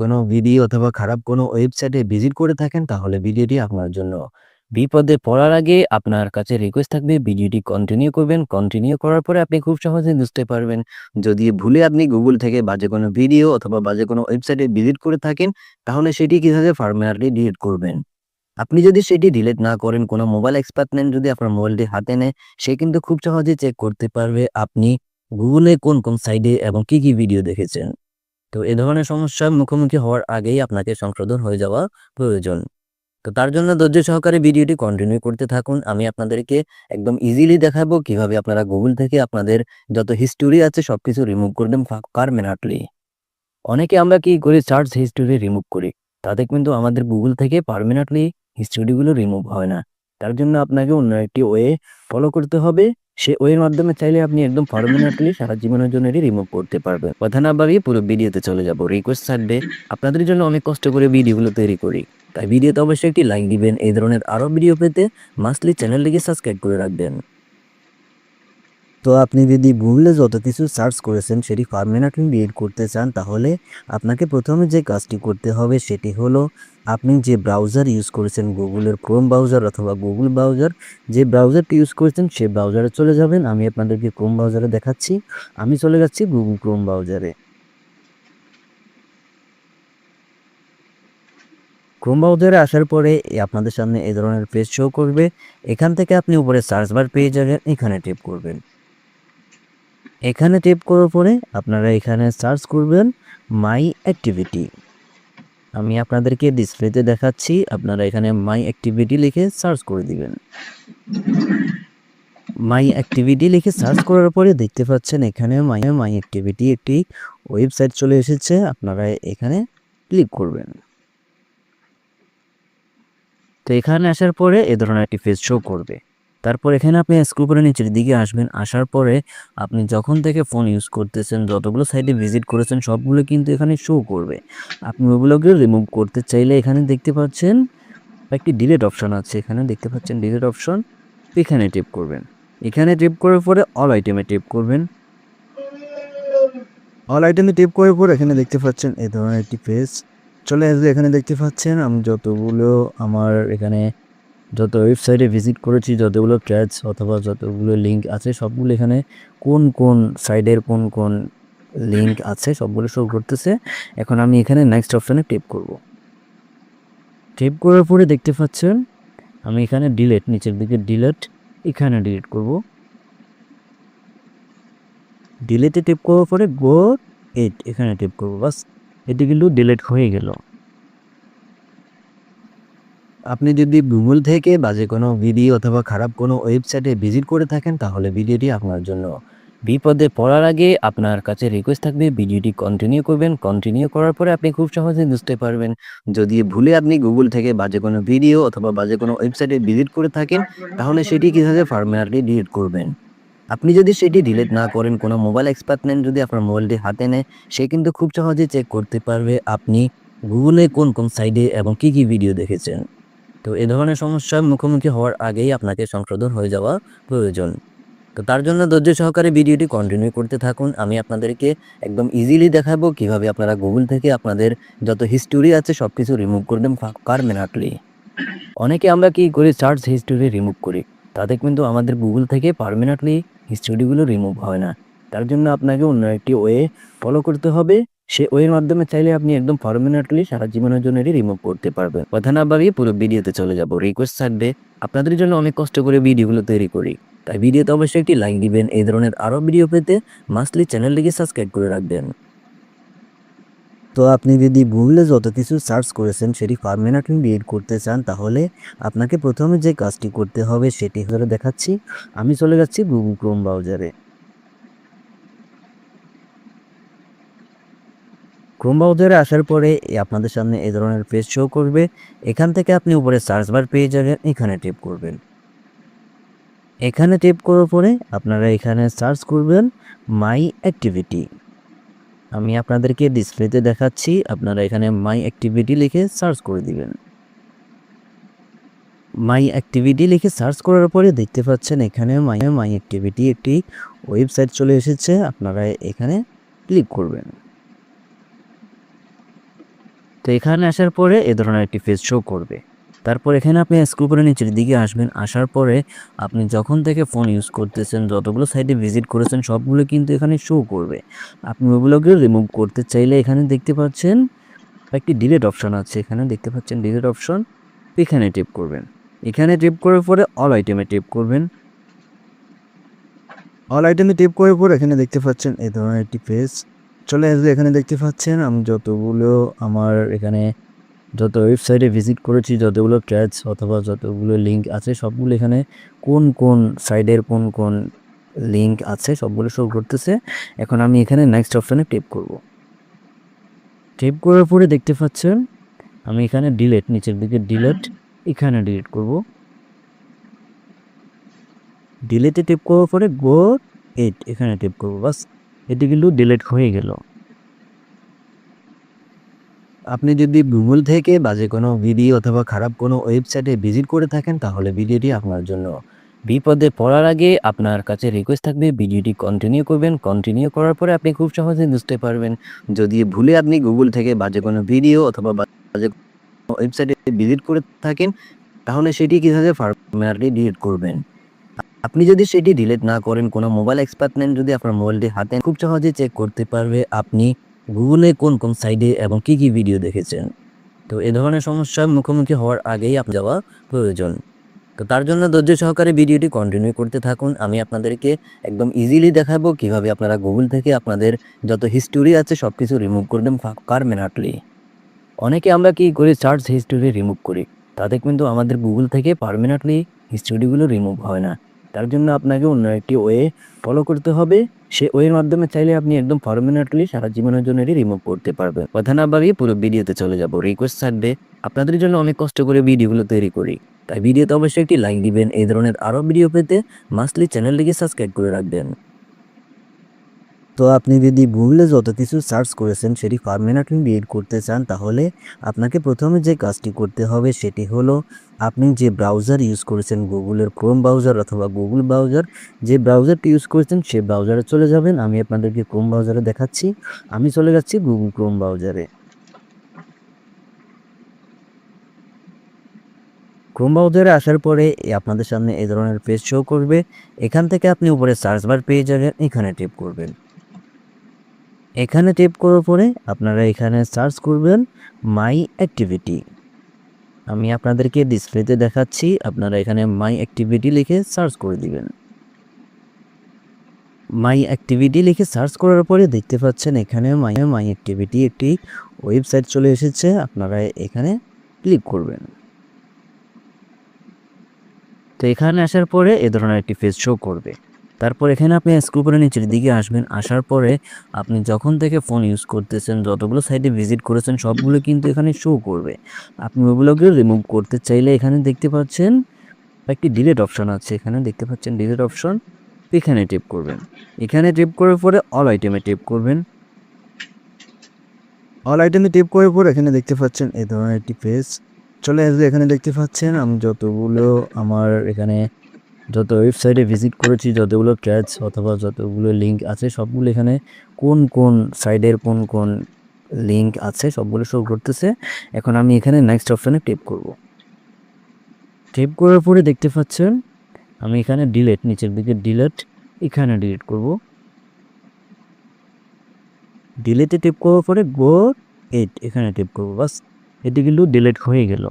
কোনো ভিডিও অথবা খারাপ কোনো ওয়েবসাইটে ভিজিট করে থাকেন তাহলে ভিডিওটি আপনার জন্য। বিপদে পড়ার আগে আপনার কাছে রিকোয়েস্ট থাকবে ভিডিওটি কন্টিনিউ করবেন। কন্টিনিউ করার পরে আপনি খুব সহজেই বুঝতে পারবেন যদি ভুলে আপনি গুগল থেকে বাজে কোনো ভিডিও অথবা বাজে কোনো ওয়েবসাইটে ভিজিট করে থাকেন তাহলে সেটি কীভাবে পার্মানেন্টলি ডিলিট করবেন। আপনি যদি সেটি ডিলিট না করেন কোনো মোবাইল এক্সপার্ট নেন যদি আপনার মোবাইলটি হাতে নেয় সে কিন্তু খুব সহজেই চেক করতে পারবে আপনি গুগলে কোন, কোন সাইডে এবং কি, কি ভিডিও দেখেছেন। তো এ ধরনের সমস্যার মুখোমুখি হওয়ার আগেই আপনাকে সংশোধন হয়ে যাওয়া প্রয়োজন। তো তার জন্য ধৈর্য সহকারে ভিডিওটি কন্টিনিউ করতে থাকুন। আমি আপনাদেরকে একদম ইজিলি দেখাবো কীভাবে আপনারা গুগল থেকে আপনাদের যত হিস্টোরি আছে সবকিছু রিমুভ করবেন ফা পার্মানেন্টলি। অনেকে আমরা কি করি সার্চ হিস্টোরি রিমুভ করি। তাতে কিন্তু আমাদের গুগল থেকে পার্মানেন্টলি হিস্টোরিগুলো রিমুভ হয় না। তার জন্য আপনাকে অন্য একটি ওয়ে ফলো করতে হবে। সে ওয়ের মাধ্যমে চাইলে আপনি একদম পার্মানেন্টলি সারা জীবনের জন্য এটি রিমুভ করতে পারবেন। কথা না বাড়িয়ে পুরো ভিডিওতে চলে যাব। রিকোয়েস্ট থাকবে, আপনাদের জন্য অনেক কষ্ট করে ভিডিওগুলো তৈরি করি। তাই ভিডিওতে অবশ্যই একটি লাইক দিবেন। এই ধরনের আরও ভিডিও পেতে মাস্টলি চ্যানেলটিকে সাবস্ক্রাইব করে রাখবেন। তো আপনি যদি গুগলে যত কিছু সার্চ করেছেন, সেটি পার্মানেন্টলি ডিলিট করতে চান, তাহলে আপনাকে প্রথমে যে কাজটি করতে হবে, সেটি হলো আপনি যে ব্রাউজার ইউজ করেছেন গুগলের ক্রোম ব্রাউজার অথবা গুগল ব্রাউজার যে ব্রাউজারটি ইউজ করেছেন, সে ব্রাউজারে চলে যাবেন। আমি আপনাদেরকে ক্রোম ব্রাউজারে দেখাচ্ছি। আমি চলে যাচ্ছি গুগল ক্রোম ব্রাউজারে। ক্রোম ব্রাউজারে আসার পরে আপনাদের সামনে এই ধরনের পেজ শো করবে। এখান থেকে আপনি উপরে সার্চ বার পেয়ে যাবেন, এখানে ট্যাপ করবেন। এখানে টেপ করার পরে আপনারা এখানে সার্চ করবেন মাই অ্যাক্টিভিটি। আমি আপনাদেরকে ডিসপ্লেতে দেখাচ্ছি। আপনারা এখানে মাই অ্যাক্টিভিটি লিখে সার্চ করে দিবেন। মাই অ্যাক্টিভিটি লিখে সার্চ করার পরে দেখতে পাচ্ছেন এখানে মাই মাই অ্যাক্টিভিটি একটি ওয়েবসাইট চলে এসেছে। আপনারা এখানে ক্লিক করবেন। তো এখানে আসার পরে এ ধরনের একটি পেজ শো করবে। তারপর এখানে আপনি স্ক্রল করে নিচের দিকে আসবেন। আসার পরে আপনি যখন থেকে ফোন ইউজ করতেছেন, যতগুলো সাইটে ভিজিট করেছেন, সবগুলো কিন্তু এখানে শো করবে। আপনি ওগুলোকে রিমুভ করতে চাইলে এখানে দেখতে পাচ্ছেন একটি ডিলিট অপশন আছে। এখানে দেখতে পাচ্ছেন ডিলিট অপশন এখানে টিপ করবেন। এখানে ট্যাপ করার পরে অল আইটেমে টিপ করবেন। অল আইটেমে টিপ করার পর এখানে দেখতে পাচ্ছেন এই ধরনের একটি পেজ চলে আসবে। এখানে দেখতে পাচ্ছেন আমি যতগুলো আমার এখানে যত ওয়েবসাইটে ভিজিট করেছি যতগুলো ট্যাগস অথবা যতগুলো লিঙ্ক আছে সবগুলো এখানে কোন, কোন সাইডের কোন, কোন লিঙ্ক আছে সবগুলো শো করতেছে। এখন আমি এখানে নেক্সট অপশানে ট্যাপ করব। ট্যাপ করার পরে দেখতে পাচ্ছেন আমি এখানে ডিলেট নিচের দিকে ডিলেট এখানে ডিলেট করব। ডিলেটে ট্যাপ করার পরে গো এইট এখানে ট্যাপ করব বাস এটি কিন্তু ডিলেট হয়ে গেল। আপনি যদি গুগল থেকে বাজে কোনো ভিডিও অথবা খারাপ কোনো ওয়েবসাইটে ভিজিট করে থাকেন তাহলে ভিডিওটি আপনার জন্য। বিপদে পড়ার আগে আপনার কাছে রিকোয়েস্ট থাকবে ভিডিওটি কন্টিনিউ করবেন। কন্টিনিউ করার পরে আপনি খুব সহজেই বুঝতে পারবেন যদি ভুলে আপনি গুগল থেকে বাজে কোনো ভিডিও অথবা বাজে কোনো ওয়েবসাইটে ভিজিট করে থাকেন তাহলে সেটি কীভাবে পার্মানেন্টলি ডিলিট করবেন। আপনি যদি সেটি ডিলিট না করেন কোনো মোবাইল এক্সপার্ট নেন যদি আপনার মোবাইলটি হাতে নেয় সে কিন্তু খুব সহজেই চেক করতে পারবে আপনি গুগলে কোন, কোন সাইটে এবং কি, কি ভিডিও দেখেছেন। তো এ ধরনের সমস্যার মুখোমুখি হওয়ার আগেই আপনাকে সংশোধন হয়ে যাওয়া প্রয়োজন। তো তার জন্য ধৈর্য সহকারে ভিডিওটি কন্টিনিউ করতে থাকুন। আমি আপনাদেরকে একদম ইজিলি দেখাবো কীভাবে আপনারা গুগল থেকে আপনাদের যত হিস্টোরি আছে সব কিছু রিমুভ করবেন ফা পার্মানেন্টলি। অনেকে আমরা কি করি সার্চ হিস্টোরি রিমুভ করি। তাতে কিন্তু আমাদের গুগল থেকে পার্মানেন্টলি হিস্টোরিগুলো রিমুভ হয় না। তার জন্য আপনাকে অন্য একটি ওয়ে ফলো করতে হবে। সে ওয়ের মাধ্যমে চাইলে আপনি একদম পার্মানেন্টলি সারা জীবনের জন্য এটি রিমুভ করতে পারবেন। কথা না বাড়িয়ে পুরো ভিডিওতে চলে যাব। রিকোয়েস্ট থাকবে, আপনাদের জন্য অনেক কষ্ট করে ভিডিওগুলো তৈরি করি। তাই ভিডিওতে অবশ্যই একটি লাইক দিবেন। এই ধরনের আরও ভিডিও পেতে মাস্টলি চ্যানেলটিকে সাবস্ক্রাইব করে রাখবেন। তো আপনি যদি গুগলে যত কিছু সার্চ করেছেন, সেটি পার্মানেন্টলি ডিলিট করতে চান, তাহলে আপনাকে প্রথমে যে কাজটি করতে হবে, সেটি হলো দেখাচ্ছি। আমি চলে যাচ্ছি গুগল ক্রোম ব্রাউজারে। ক্রোম ব্রাউজারে আসার পরে আপনাদের সামনে এই ধরনের পেজ শো করবে। এখান থেকে আপনি উপরে সার্চ বার পেয়ে যাবেন, এখানে ট্যাপ করবেন। এখানে ট্যাপ করার পরে আপনারা এখানে সার্চ করবেন মাই অ্যাক্টিভিটি। আমি আপনাদেরকে ডিসপ্লেতে দেখাচ্ছি। আপনারা এখানে মাই অ্যাক্টিভিটি লিখে সার্চ করে দিবেন। মাই অ্যাক্টিভিটি লিখে সার্চ করার পরে দেখতে পাচ্ছেন এখানে মাই মাই অ্যাক্টিভিটি একটি ওয়েবসাইট চলে এসেছে। আপনারা এখানে ক্লিক করবেন। তো এখানে আসার পরে এ ধরনের একটি ফেস শো করবে। তারপর এখানে আপনি স্ক্রল করে নিচের দিকে আসবেন, আসার পরে আপনি যখন থেকে ফোন ইউজ করতেছেন, যতগুলো সাইটে ভিজিট করেছেন, সবগুলো কিন্তু এখানে শো করবে। আপনি ওগুলোকে রিমুভ করতে চাইলে এখানে দেখতে পাচ্ছেন একটি ডিলেট অপশন আছে। এখানে দেখতে পাচ্ছেন ডিলেট অপশন এখানে টিপ করবেন। এখানে টিপ করার পরে অল আইটেমে টিপ করবেন। অল আইটেমে টিপ করার পর এখানে দেখতে পাচ্ছেন এই ধরনের একটি পেজ চলে আসলে এখানে দেখতে পাচ্ছেন। আমি যতগুলো আমার এখানে যত ওয়েবসাইটে ভিজিট করেছি, যতগুলো ট্যাচ অথবা যতগুলো লিঙ্ক আছে, সবগুলো এখানে কোন কোন সাইডের কোন কোন লিঙ্ক আছে, সবগুলো শো করতেছে। এখন আমি এখানে নেক্সট অপশানে টিপ করব। টিপ করার পরে দেখতে পাচ্ছেন, আমি এখানে ডিলেট নিচের দিকে ডিলেট এখানে ডিলিট করব। ডিলেটে টিপ করার পরে গো এইট এখানে টিপ করব, বাস। এটি কিন্তু ডিলেট হয়ে গেল। আপনি যদি গুগল থেকে বাজে কোনো ভিডিও অথবা খারাপ কোনো ওয়েবসাইটে ভিজিট করে থাকেন, তাহলে ভিডিওটি আপনার জন্য। বিপদে পড়ার আগে আপনার কাছে রিকোয়েস্ট থাকবে ভিডিওটি কন্টিনিউ করবেন। কন্টিনিউ করার পরে আপনি খুব সহজে বুঝতে পারবেন। যদি ভুলে আপনি গুগল থেকে বাজে কোনো ভিডিও অথবা বাজে ওয়েবসাইটে ভিজিট করে থাকেন, তাহলে সেটি কীভাবে পারমানেন্টলি ডিলিট করবেন? আপনি যদি সেটি ডিলিট না করেন, কোনো মোবাইল এক্সপার্ট নেন যদি আপনার মোবাইলটি হাতে খুব সহজে চেক করতে পারবে আপনি গুগলে কোন কোন সাইডে এবং কি কি ভিডিও দেখেছেন। তো এ ধরনের সমস্যার মুখোমুখি হওয়ার আগেই আপনি যাওয়া প্রয়োজন। তো তার জন্য ধৈর্য সহকারে ভিডিওটি কন্টিনিউ করতে থাকুন। আমি আপনাদেরকে একদম ইজিলি দেখাবো কীভাবে আপনারা গুগল থেকে আপনাদের যত হিস্টোরি আছে সব কিছু রিমুভ করে করবেন পারমানেন্টলি অনেকে আমরা কি করি সার্চ হিস্টোরি রিমুভ করি। তাতে কিন্তু আমাদের গুগল থেকে পারমানেন্টলি হিস্টোরিগুলো রিমুভ হয় না। তার জন্য আপনাকে অন্য একটি ওয়ে ফলো করতে হবে। সে ওয়ের মাধ্যমে চাইলে আপনি একদম পারমানেন্টলি সারা জীবনের জন্য এটি রিমুভ করতে পারবেন। কথা না ভাবিয়ে পুরো ভিডিওতে চলে যাব। রিকোয়েস্ট থাকবে, আপনাদের জন্য অনেক কষ্ট করে ভিডিওগুলো তৈরি করি। তাই ভিডিওতে অবশ্যই একটি লাইক দিবেন। এই ধরনের আরও ভিডিও পেতে মাসলি চ্যানেলটিকে সাবস্ক্রাইব করে রাখবেন। তো আপনি যদি গুগলে যত কিছু সার্চ করেছেন, সেটি পারমানেন্টলি ডিলিট করতে চান, তাহলে আপনাকে প্রথমে যে কাজটি করতে হবে, সেটি হলো আপনি যে ব্রাউজার ইউজ করেছেন গুগলের ক্রোম ব্রাউজার অথবা গুগল ব্রাউজার যে ব্রাউজারটি ইউজ করেছেন, সে ব্রাউজারে চলে যাবেন। আমি আপনাদেরকে ক্রোম ব্রাউজারে দেখাচ্ছি। আমি চলে যাচ্ছি গুগল ক্রোম ব্রাউজারে ক্রোম ব্রাউজারে আসার পরে আপনাদের সামনে এই ধরনের পেজ শো করবে। এখান থেকে আপনি উপরে সার্চ বার পেয়ে যাবেন, এখানে টিপ করবেন। এখানে টেপ করার পরে আপনারা এখানে সার্চ করবেন মাই অ্যাক্টিভিটি। আমি আপনাদেরকে ডিসপ্লেতে দেখাচ্ছি, আপনারা এখানে মাই অ্যাক্টিভিটি লিখে সার্চ করে দিবেন। মাই অ্যাক্টিভিটি লিখে সার্চ করার পরে দেখতে পাচ্ছেন এখানে মাই মাই অ্যাক্টিভিটি একটি ওয়েবসাইট চলে এসেছে, আপনারা এখানে ক্লিক করবেন। তো এখানে আসার পরে এ ধরনের একটি পেজ শো করবে। তারপর এখানে আপনি স্ক্রল করে নিচের দিকে আসবেন, আসার পরে আপনি যখন থেকে ফোন ইউজ করতেছেন, যতগুলো সাইটে ভিজিট করেছেন, সবগুলো কিন্তু এখানে শো করবে। আপনি ওগুলোকে রিমুভ করতে চাইলে এখানে দেখতে পাচ্ছেন একটি ডিলেট অপশন আছে। এখানে দেখতে পাচ্ছেন ডিলেট অপশন এখানে টিপ করবেন। এখানে টিপ করার পরে অল আইটেমে টিপ করবেন। অল আইটেমে টিপ করার পর এখানে দেখতে পাচ্ছেন এই ধরনের একটি পেজ চলে আসলে এখানে দেখতে পাচ্ছেন আমি যতগুলো আমার এখানে যত ওয়েবসাইটে ভিজিট করেছি, যতগুলো ক্যাচ অথবা যতগুলো লিঙ্ক আছে, সবগুলো এখানে কোন কোন সাইডের কোন কোন লিঙ্ক আছে, সবগুলো শো করতেছে। এখন আমি এখানে নেক্সট অপশানে টিপ করব। টিপ করার পরে দেখতে পাচ্ছেন, আমি এখানে ডিলেট নিচের দিকে ডিলেট এখানে ডিলেট করব। ডিলেটে টিপ করার পরে গো এইট এখানে টিপ করব, বাস। এটি কিন্তু ডিলেট হয়ে গেল।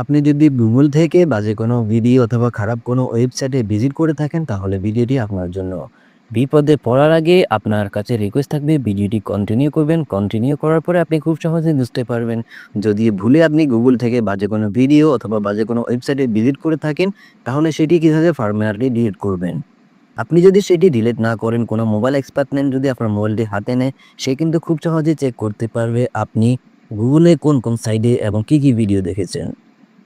আপনি যদি গুগল থেকে বাজে কোনো ভিডিও অথবা খারাপ কোনো ওয়েবসাইটে ভিজিট করে থাকেন, তাহলে ভিডিওটি আপনার জন্য। বিপদে পড়ার আগে আপনার কাছে রিকোয়েস্ট থাকবে, ভিডিওটি কন্টিনিউ করবেন। কন্টিনিউ করার পরে আপনি খুব সহজে বুঝতে পারবেন। যদি ভুলে আপনি গুগল থেকে বাজে কোনো ভিডিও অথবা বাজে কোনো ওয়েবসাইটে ভিজিট করে থাকেন, তাহলে সেটি কীভাবে পারমানেন্টলি ডিলিট করবেন? আপনি যদি সেটি ডিলিট না করেন, কোনো মোবাইল এক্সপার্ট নেন, যদি আপনার মোবাইলটি হাতে নেয়, সে কিন্তু খুব সহজে চেক করতে পারবে আপনি গুগলে কোন কোন সাইডে এবং কি কি ভিডিও দেখেছেন।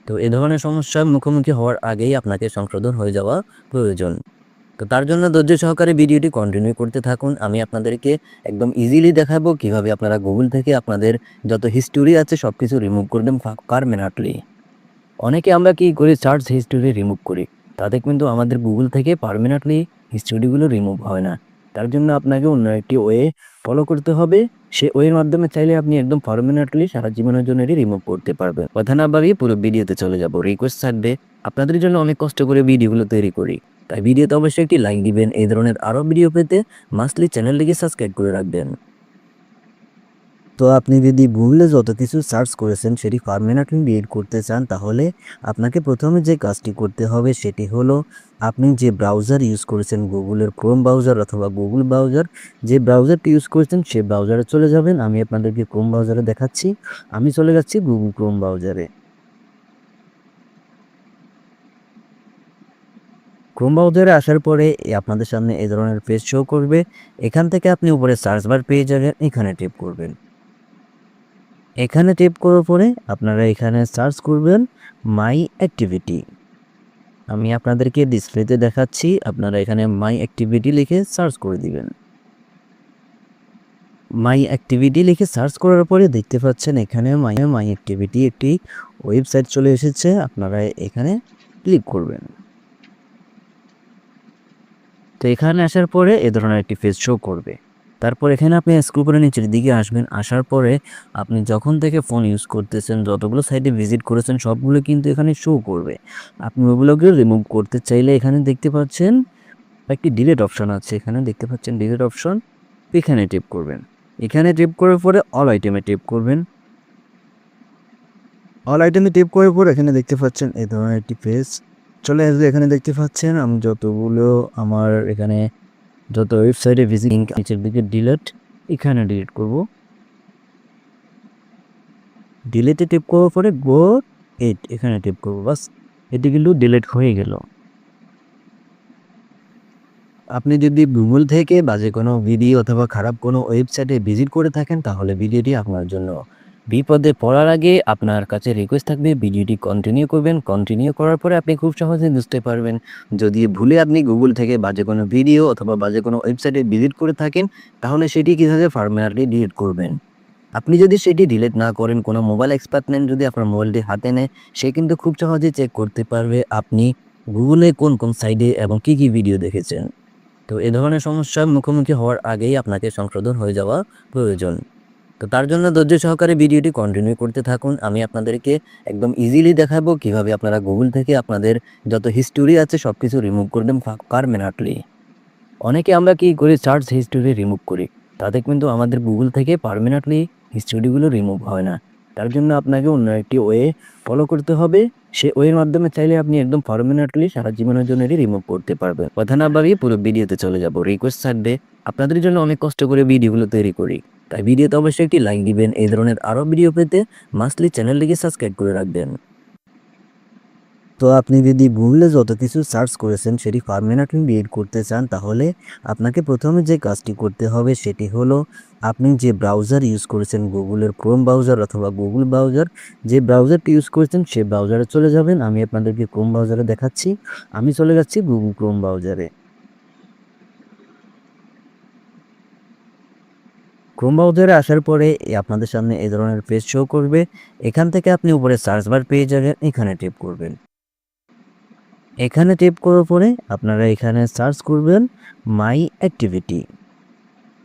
তো এ ধরনের সমস্যার মুখোমুখি হওয়ার আগেই আপনাকে সংশোধন হয়ে যাওয়া প্রয়োজন। তো তার জন্য ধৈর্য সহকারে ভিডিওটি কন্টিনিউ করতে থাকুন। আমি আপনাদেরকে একদম ইজিলি দেখাবো কীভাবে আপনারা গুগল থেকে আপনাদের যত হিস্টোরি আছে সব কিছু রিমুভ করবেন পারমানেন্টলি অনেকে আমরা কি করি? সার্চ হিস্টোরি রিমুভ করি। তাতে কিন্তু আমাদের গুগল থেকে পারমানেন্টলি হিস্টোরিগুলো রিমুভ হয় না। তার জন্য আপনাকে অন্য একটি ওয়ে ফলো করতে হবে। সে ওয়ের মাধ্যমে চাইলে আপনি একদম পারমানেন্টলি সারা জীবনের জন্য এটি রিমুভ করতে পারবেন। কথা না ভাবিয়ে পুরো ভিডিওতে চলে যাব। রিকোয়েস্ট থাকবে, আপনাদের জন্য অনেক কষ্ট করে ভিডিওগুলো তৈরি করি। তাই ভিডিওতে অবশ্যই একটি লাইক দিবেন। এই ধরনের আরও ভিডিও পেতে মাসলি চ্যানেলটিকে সাবস্ক্রাইব করে রাখবেন। তো আপনি যদি গুগলে যত কিছু সার্চ করেছেন, সেটি পারমানেন্টলি ডিলিট করতে চান, তাহলে আপনাকে প্রথমে যে কাজটি করতে হবে, সেটি হলো আপনি যে ব্রাউজার ইউজ করেছেন গুগলের ক্রোম ব্রাউজার অথবা গুগল ব্রাউজার যে ব্রাউজারটি ইউজ করেছেন, সে ব্রাউজারে চলে যাবেন। আমি আপনাদেরকে ক্রোম ব্রাউজারে দেখাচ্ছি। আমি চলে যাচ্ছি গুগল ক্রোম ব্রাউজারে ক্রোম ব্রাউজারে আসার পরে এ আপনাদের সামনে এই ধরনের পেজ শো করবে। এখান থেকে আপনি উপরে সার্চ বার পেয়ে যাবেন, এখানে টিপ করবেন। এখানে টিপ করার পরে আপনারা এখানে সার্চ করবেন মাই অ্যাক্টিভিটি। আমি আপনাদেরকে ডিসপ্লেতে দেখাচ্ছি, আপনারা এখানে মাই অ্যাক্টিভিটি লিখে সার্চ করে দিবেন। মাই অ্যাক্টিভিটি লিখে সার্চ করার পরে দেখতে পাচ্ছেন এখানে মাই মাই অ্যাক্টিভিটি একটি ওয়েবসাইট চলে এসেছে, আপনারা এখানে ক্লিক করবেন। তো এখানে আসার পরে এ ধরনের একটি পেজ শো করবে। তারপর এখানে আপনি স্ক্রু করে নিচের দিকে আসবেন, আসার পরে আপনি যখন থেকে ফোন ইউজ করতেছেন, যতগুলো সাইটে ভিজিট করেছেন, সবগুলো কিন্তু এখানে শো করবে। আপনি ওগুলোকে রিমুভ করতে চাইলে এখানে দেখতে পাচ্ছেন একটি ডিলেট অপশন আছে। এখানে দেখতে পাচ্ছেন ডিলেট অপশন এখানে টিপ করবেন। এখানে টিপ করার পরে অল আইটেমে টিপ করবেন। অল আইটেমে টিপ করার পর এখানে দেখতে পাচ্ছেন এই ধরনের একটি পেজ চলে আসবে, এখানে দেখতে পাচ্ছেন আমি যতগুলো আমার এখানে যত ওয়েবসাইটে ভিজিট নিচের দিকে ডিলেট এখানে ডিলিট করব। ডিলেটে টিপ করার পরে গো এইট এখানে টিপ করব, বাস। এটি কিন্তু ডিলেট হয়ে গেল। আপনি যদি গুগল থেকে বাজে কোনো ভিডিও অথবা খারাপ কোনো ওয়েবসাইটে ভিজিট করে থাকেন, তাহলে ভিডিওটি আপনার জন্য বিপদে পড়ার আগে আপনার কাছে রিকোয়েস্ট থাকবে, ভিডিওটি কন্টিনিউ করবেন। কন্টিনিউ করার পরে আপনি খুব সহজে বুঝতে পারবেন। যদি ভুলে আপনি গুগল থেকে বাজে কোনো ভিডিও অথবা বাজে কোনো ওয়েবসাইটে ভিজিট করে থাকেন, তাহলে সেটি কীভাবে পারমানেন্টলি ডিলিট করবেন? আপনি যদি সেটি ডিলিট না করেন, কোনো মোবাইল এক্সপার্ট নেন যদি আপনার মোবাইলটি হাতে নেয়, সে কিন্তু খুব সহজে চেক করতে পারবে আপনি গুগলে কোন কোন সাইডে এবং কী কী ভিডিও দেখেছেন। তো এ ধরনের সমস্যার মুখোমুখি হওয়ার আগেই আপনাকে সংশোধন হয়ে যাওয়া প্রয়োজন। তো তার জন্য ধৈর্য সহকারে ভিডিওটি কন্টিনিউ করতে থাকুন। আমি আপনাদেরকে একদম ইজিলি দেখাবো কীভাবে আপনারা গুগল থেকে আপনাদের যত হিস্টোরি আছে সব কিছু রিমুভ করবেন পারমানেন্টলি অনেকে আমরা কি করি সার্চ হিস্টোরি রিমুভ করি, তাতে কিন্তু আমাদের গুগল থেকে পারমানেন্টলি হিস্টোরিগুলো রিমুভ হয় না। তার জন্য আপনাকে অন্য একটি ওয়ে ফলো করতে হবে। সে ওয়ের মাধ্যমে চাইলে আপনি একদম পারমানেন্টলি সারা জীবনের জন্য এটি রিমুভ করতে পারবেন। কথা না বাড়িয়ে পুরো ভিডিওতে চলে যাব। রিকোয়েস্ট থাকবে। আপনাদের জন্য অনেক কষ্ট করে ভিডিওগুলো তৈরি করি। তাই ভিডিওতে অবশ্যই একটি লাইক দিবেন। এই ধরনের আরও ভিডিও পেতে মাসলি চ্যানেলটিকে সাবস্ক্রাইব করে রাখবেন। তো আপনি যদি গুগলে যত কিছু সার্চ করেছেন, সেটি পারমানেন্টলি ডিলিট করতে চান, তাহলে আপনাকে প্রথমে যে কাজটি করতে হবে, সেটি হলো আপনি যে ব্রাউজার ইউজ করেছেন গুগলের ক্রোম ব্রাউজার অথবা গুগল ব্রাউজার যে ব্রাউজারটি ইউজ করেছেন, সে ব্রাউজারে চলে যাবেন। আমি আপনাদেরকে ক্রোম ব্রাউজারে দেখাচ্ছি। আমি চলে যাচ্ছি গুগল ক্রোম ব্রাউজারে ক্রোম আসার পরে আপনাদের সামনে এই ধরনের পেজ শো করবে। এখান থেকে আপনি উপরে সার্চ বার পেয়ে যাবেন, এখানে টিপ করবেন। এখানে টিপ করার পরে আপনারা এখানে সার্চ করবেন মাই অ্যাক্টিভিটি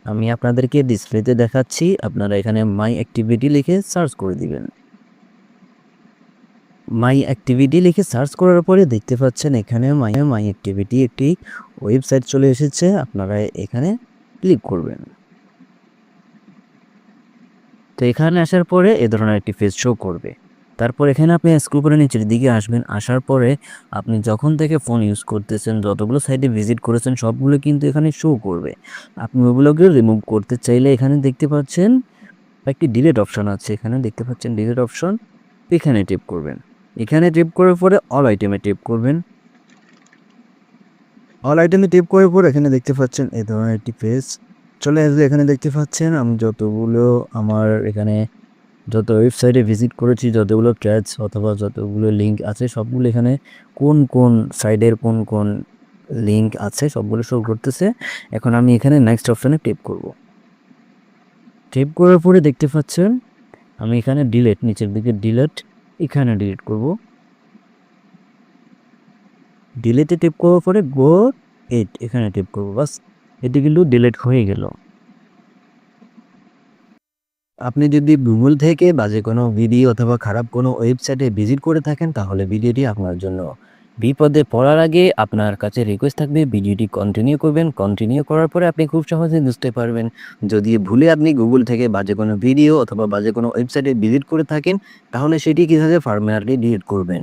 আমি আপনাদেরকে ডিসপ্লেতে দেখাচ্ছি, আপনারা এখানে মাই অ্যাক্টিভিটি লিখে সার্চ করে দিবেন। মাই অ্যাক্টিভিটি লিখে সার্চ করার পরে দেখতে পাচ্ছেন এখানে মাই মাই অ্যাক্টিভিটি একটি ওয়েবসাইট চলে এসেছে, আপনারা এখানে ক্লিক করবেন। তো এখানে আসার পরে এ ধরনের একটি পেজ শো করবে। তারপর এখানে আপনি স্ক্রু করে নিচের দিকে আসবেন, আসার পরে আপনি যখন থেকে ফোন ইউজ করতেছেন, যতগুলো সাইটে ভিজিট করেছেন, সবগুলো কিন্তু এখানে শো করবে। আপনি ওগুলোকে রিমুভ করতে চাইলে এখানে দেখতে পাচ্ছেন একটি ডিলেট অপশন আছে। এখানে দেখতে পাচ্ছেন ডিলেট অপশন এখানে টিপ করবেন। এখানে টিপ করার পরে অল আইটেমে টিপ করবেন। অল আইটেমে টিপ করার পর এখানে দেখতে পাচ্ছেন এই ধরনের একটি পেজ চলে আসবে, এখানে দেখতে পাচ্ছেন আমি যতগুলো আমার এখানে যত ওয়েবসাইটে ভিজিট করেছি, যতগুলো ট্যাচ অথবা যতগুলো লিঙ্ক আছে, সবগুলো এখানে কোন কোন সাইডের কোন কোন লিঙ্ক আছে, সবগুলো শো করতেছে। এখন আমি এখানে নেক্সট অপশানে টেপ করব। টেপ করার পরে দেখতে পাচ্ছেন, আমি এখানে ডিলেট নিচের দিকে ডিলেট এখানে ডিলিট করব। ডিলেটে টেপ করার পরে গো এইট এখানে টেপ করব, বাস। এটি কিন্তু ডিলেট হয়ে গেল। আপনি যদি গুগল থেকে বাজে কোনো ভিডিও অথবা খারাপ কোনো ওয়েবসাইটে ভিজিট করে থাকেন, তাহলে ভিডিওটি আপনার জন্য বিপদে পড়ার আগে আপনার কাছে রিকোয়েস্ট থাকবে ভিডিওটি কন্টিনিউ করবেন। কন্টিনিউ করার পরে আপনি খুব সহজে বুঝতে পারবেন। যদি ভুলে আপনি গুগল থেকে বাজে কোনো ভিডিও অথবা বাজে কোনো ওয়েবসাইটে ভিজিট করে থাকেন, তাহলে সেটি কীভাবে পারমানেন্টলি ডিলিট করবেন?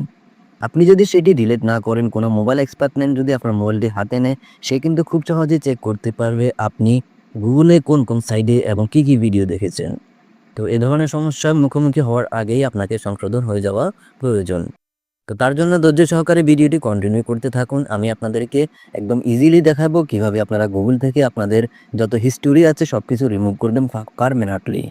আপনি যদি সেটি ডিলিট না করেন, কোনো মোবাইল এক্সপার্ট নেন যদি আপনার মোবাইলটি হাতে নেয়, সে কিন্তু খুব সহজে চেক করতে পারবে আপনি গুগলে কোন কোন সাইডে এবং কী কী ভিডিও দেখেছেন। তো এ ধরনের সমস্যার মুখোমুখি হওয়ার আগেই আপনাকে সংশোধন হয়ে যাওয়া প্রয়োজন। তো তার জন্য ধৈর্য সহকারে ভিডিওটি কন্টিনিউ করতে থাকুন। আমি আপনাদেরকে একদম ইজিলি দেখাবো কীভাবে আপনারা গুগল থেকে আপনাদের যত হিস্টোরি আছে সব কিছু রিমুভ করবেন পারমানেন্টলি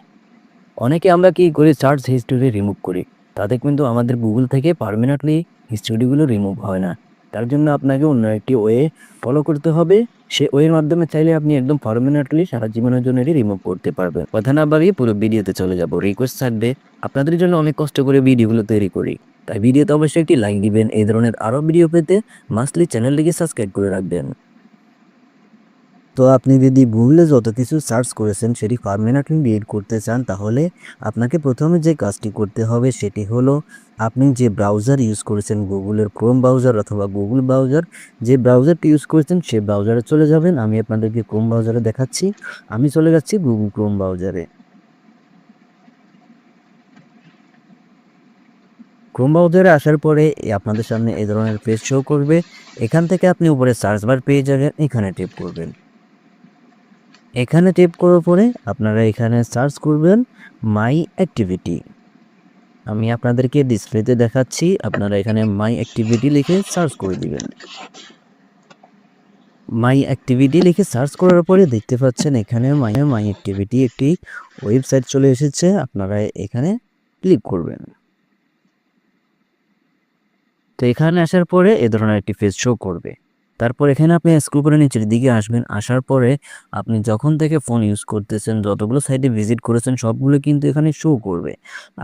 অনেকে আমরা কি করি সার্চ হিস্টোরি রিমুভ করি। তাতে কিন্তু আমাদের গুগল থেকে পারমানেন্টলি হিস্টোরিগুলো রিমুভ হয় না। তার জন্য আপনাকে অন্য একটি ওয়ে ফলো করতে হবে। সে ওয়ের মাধ্যমে চাইলে আপনি একদম পারমানেন্টলি সারা জীবনের জন্য এটি রিমুভ করতে পারবেন। কথা না বাড়িয়ে পুরো ভিডিওতে চলে যাব। রিকোয়েস্ট থাকবে, আপনাদের জন্য অনেক কষ্ট করে ভিডিওগুলো তৈরি করি। তাই ভিডিওতে অবশ্যই একটি লাইক দিবেন। এই ধরনের আরও ভিডিও পেতে মাস্টলি চ্যানেলটিকে সাবস্ক্রাইব করে রাখবেন। তো আপনি যদি গুগলে যত কিছু সার্চ করেছেন, সেটি পারমানেন্টলি ডিলিট করতে চান, তাহলে আপনাকে প্রথমে যে কাজটি করতে হবে, সেটি হলো আপনি যে ব্রাউজার ইউজ করেছেন, গুগলের ক্রোম ব্রাউজার অথবা গুগল ব্রাউজার, যে ব্রাউজারটি ইউজ করেছেন, সে ব্রাউজারে চলে যাবেন। আমি আপনাদেরকে ক্রোম ব্রাউজারে দেখাচ্ছি। আমি চলে যাচ্ছি গুগল ক্রোম ব্রাউজারে। ক্রোম ব্রাউজারে আসার পরে আপনাদের সামনে এই ধরনের পেজ শো করবে। এখান থেকে আপনি উপরে সার্চ বার পেয়ে যাবেন, এখানে টিপ করবেন। এখানে টেপ করার পরে আপনারা এখানে সার্চ করবেন মাই অ্যাক্টিভিটি আমি আপনাদেরকে ডিসপ্লেতে দেখাচ্ছি, আপনারা এখানে মাই অ্যাক্টিভিটি লিখে সার্চ করে দিবেন। মাই অ্যাক্টিভিটি লিখে সার্চ করার পরে দেখতে পাচ্ছেন এখানে মাই মাই অ্যাক্টিভিটি একটি ওয়েবসাইট চলে এসেছে, আপনারা এখানে ক্লিক করবেন। তো এখানে আসার পরে এ ধরনের একটি পেজ শো করবে। তারপর এখানে আপনি স্ক্রু করে নিচের দিকে আসবেন। আসার পরে আপনি যখন থেকে ফোন ইউজ করতেছেন, যতগুলো সাইটে ভিজিট করেছেন, সবগুলো কিন্তু এখানে শো করবে।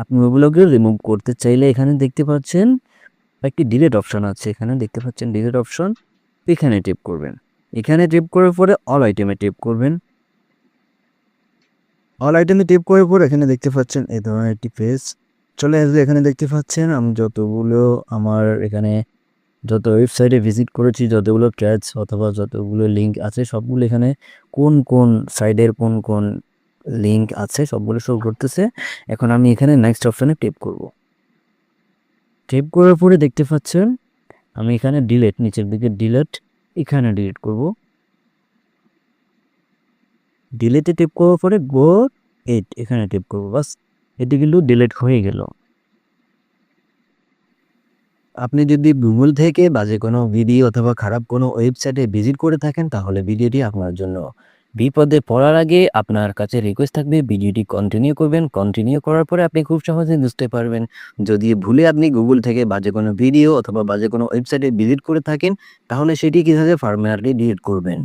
আপনি ওগুলোকে রিমুভ করতে চাইলে এখানে দেখতে পাচ্ছেন একটি ডিলেট অপশন আছে। এখানে দেখতে পাচ্ছেন ডিলেট অপশন এখানে টিপ করবেন। এখানে টিপ করার পরে অল আইটেমে টিপ করবেন। অল আইটেমে টিপ করার পর এখানে দেখতে পাচ্ছেন এই ধরনের একটি পেজ চলে আসবে, এখানে দেখতে পাচ্ছেন আমি যতগুলো আমার এখানে যত ওয়েবসাইটে ভিজিট করেছি, যতগুলো ট্যাচ অথবা যতগুলো লিঙ্ক আছে, সবগুলো এখানে কোন কোন সাইডের কোন কোন লিঙ্ক আছে, সবগুলো শো করতেছে। এখন আমি এখানে নেক্সট অপশানে টেপ করব। টেপ করার পরে দেখতে পাচ্ছেন, আমি এখানে ডিলেট নিচের দিকে ডিলেট এখানে ডিলিট করব। ডিলেটে টেপ করার পরে গো এইট এখানে টেপ করব। বাস, এটি কিন্তু ডিলেট হয়ে গেল। আপনি যদি গুগল থেকে বাজে কোনো ভিডিও অথবা খারাপ কোনো ওয়েবসাইটে ভিজিট করে থাকেন, তাহলে ভিডিওটি আপনার জন্য। বিপদে পড়ার আগে আপনার কাছে রিকোয়েস্ট থাকবে ভিডিওটি কন্টিনিউ করবেন। কন্টিনিউ করার পরে আপনি খুব সহজে বুঝতে পারবেন। যদি ভুলে আপনি গুগল থেকে বাজে কোনো ভিডিও অথবা বাজে কোনো ওয়েবসাইটে ভিজিট করে থাকেন, তাহলে সেটি কীভাবে পারমানেন্টলি ডিলিট করবেন?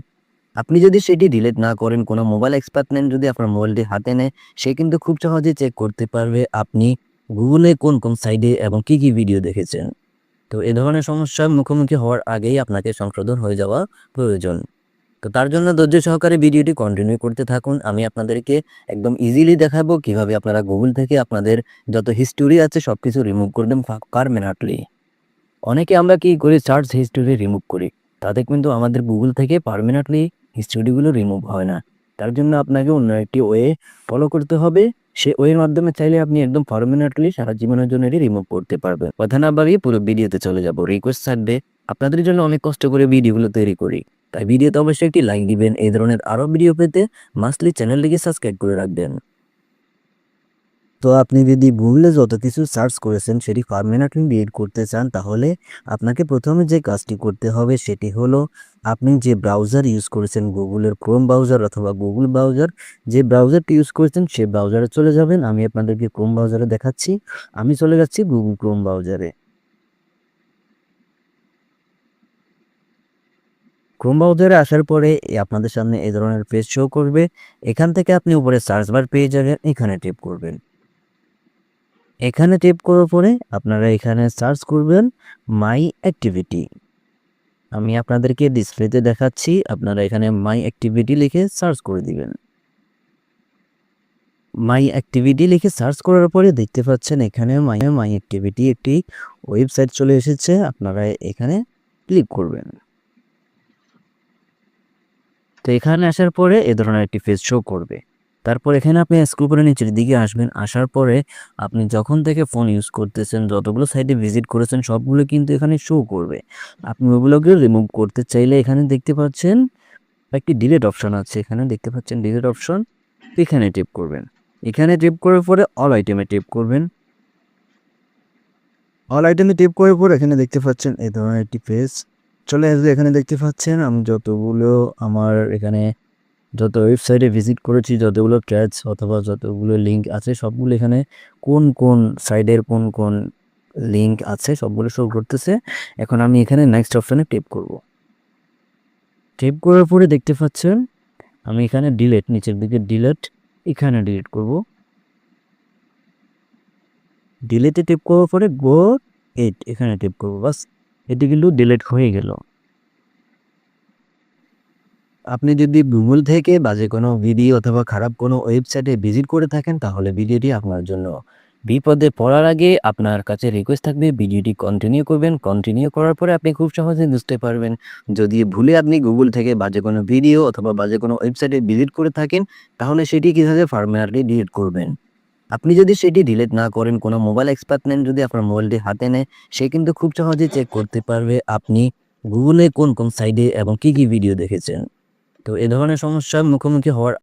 আপনি যদি সেটি ডিলিট না করেন, কোনো মোবাইল এক্সপার্ট নেন যদি আপনার মোবাইলটি হাতে নেয়, সে কিন্তু খুব সহজে চেক করতে পারবে আপনি গুগলে কোন কোন সাইডে এবং কী কী ভিডিও দেখেছেন। তো এ ধরনের সমস্যার মুখোমুখি হওয়ার আগেই আপনাকে সংশোধন হয়ে যাওয়া প্রয়োজন। তো তার জন্য ধৈর্য সহকারে ভিডিওটি কন্টিনিউ করতে থাকুন। আমি আপনাদেরকে একদম ইজিলি দেখাবো কীভাবে আপনারা গুগল থেকে আপনাদের যত হিস্টোরি আছে সব কিছু রিমুভ করবেন পারমানেন্টলি অনেকে আমরা কি করি? সার্চ হিস্টোরি রিমুভ করি। তাতে কিন্তু আমাদের গুগল থেকে পারমানেন্টলি হিস্টোরিগুলো রিমুভ হয় না। তার জন্য আপনাকে অন্য একটি ওয়ে ফলো করতে হবে। সে ওয়ের মাধ্যমে চাইলে আপনি একদম পারমানেন্টলি সারা জীবনের জন্য এটি রিমুভ করতে পারবেন। কথা না বাড়িয়ে পুরো ভিডিওতে চলে যাব। রিকোয়েস্ট থাকবে, আপনাদের জন্য অনেক কষ্ট করে ভিডিওগুলো তৈরি করি। তাই ভিডিওতে অবশ্যই একটি লাইক দিবেন। এই ধরনের আরও ভিডিও পেতে মাস্টলি চ্যানেলটিকে সাবস্ক্রাইব করে রাখবেন। তো আপনি যদি গুগলে যত কিছু সার্চ করেছেন, সেটি পারমানেন্টলি ডিলিট করতে চান, তাহলে আপনাকে প্রথমে যে কাজটি করতে হবে, সেটি হলো আপনি যে ব্রাউজার ইউজ করেছেন গুগলের ক্রোম ব্রাউজার অথবা গুগল ব্রাউজার যে ব্রাউজারটি ইউজ করেছেন, সে ব্রাউজারে চলে যাবেন। আমি আপনাদেরকে ক্রোম ব্রাউজারে দেখাচ্ছি। আমি চলে যাচ্ছি গুগল ক্রোম ব্রাউজারে ক্রোম ব্রাউজারে আসার পরে আপনাদের সামনে এই ধরনের পেজ শো করবে। এখান থেকে আপনি উপরে সার্চ বার পেয়ে যাবেন, এখানে টিপ করবেন। এখানে টিপ করার পরে আপনারা এখানে সার্চ করবেন মাই অ্যাক্টিভিটি। আমি আপনাদেরকে ডিসপ্লেতে দেখাচ্ছি, আপনারা এখানে মাই অ্যাক্টিভিটি লিখে সার্চ করে দিবেন। মাই অ্যাক্টিভিটি লিখে সার্চ করার পরে দেখতে পাচ্ছেন এখানে মাই মাই অ্যাক্টিভিটি একটি ওয়েবসাইট চলে এসেছে, আপনারা এখানে ক্লিক করবেন। তো এখানে আসার পরে এ ধরনের একটি পেজ শো করবে। তারপর এখানে আপনি স্ক্রল করে নিচের দিকে আসবেন। আসার পরে আপনি যখন থেকে ফোন ইউজ করতেছেন, যতগুলো সাইটে ভিজিট করেছেন, সবগুলো কিন্তু এখানে শো করবে। আপনি ওগুলোকে রিমুভ করতে চাইলে এখানে দেখতে পাচ্ছেন একটি ডিলেট অপশন আছে। এখানে দেখতে পাচ্ছেন ডিলেট অপশন এখানে টিপ করবেন। এখানে টিপ করার পরে অল আইটেমে টিপ করবেন। অল আইটেমে টিপ করার পর এখানে দেখতে পাচ্ছেন এই ধরনের একটি পেজ চলে আসবে, এখানে দেখতে পাচ্ছেন আমি যতগুলো আমার এখানে যত ওয়েবসাইটে ভিজিট করেছি, যতগুলো ক্যাচ অথবা যতগুলো লিঙ্ক আছে, সবগুলো এখানে কোন কোন সাইডের কোন কোন লিঙ্ক আছে, সবগুলো শো করতেছে। এখন আমি এখানে নেক্সট অপশানে টিপ করব। টিপ করার পরে দেখতে পাচ্ছেন, আমি এখানে ডিলেট নিচের দিকে ডিলেট এখানে ডিলেট করব। ডিলেটে টিপ করার পরে গো এইট এখানে টিপ করব, বাস। এটি কিন্তু ডিলেট হয়ে গেল। আপনি যদি গুগল থেকে বাজে কোনো ভিডিও অথবা খারাপ কোনো ওয়েবসাইটে ভিজিট করে থাকেন, তাহলে ভিডিওটি আপনার জন্য বিপদে পড়ার আগে আপনার কাছে রিকোয়েস্ট থাকবে, ভিডিওটি কন্টিনিউ করবেন। কন্টিনিউ করার পরে আপনি খুব সহজে বুঝতে পারবেন। যদি ভুলে আপনি গুগল থেকে বাজে কোনো ভিডিও অথবা বাজে কোনো ওয়েবসাইটে ভিজিট করে থাকেন, তাহলে সেটি কীভাবে ফার্মারলি ডিলিট করবেন? আপনি যদি সেটি ডিলিট না করেন, কোনো মোবাইল এক্সপার্ট নেন যদি আপনার মোবাইলটি হাতে নেয়, সে কিন্তু খুব সহজে চেক করতে পারবে আপনি গুগলে কোন কোন সাইডে এবং কী কী ভিডিও দেখেছেন। তো এ ধরনের সমস্যার মুখোমুখি হওয়ার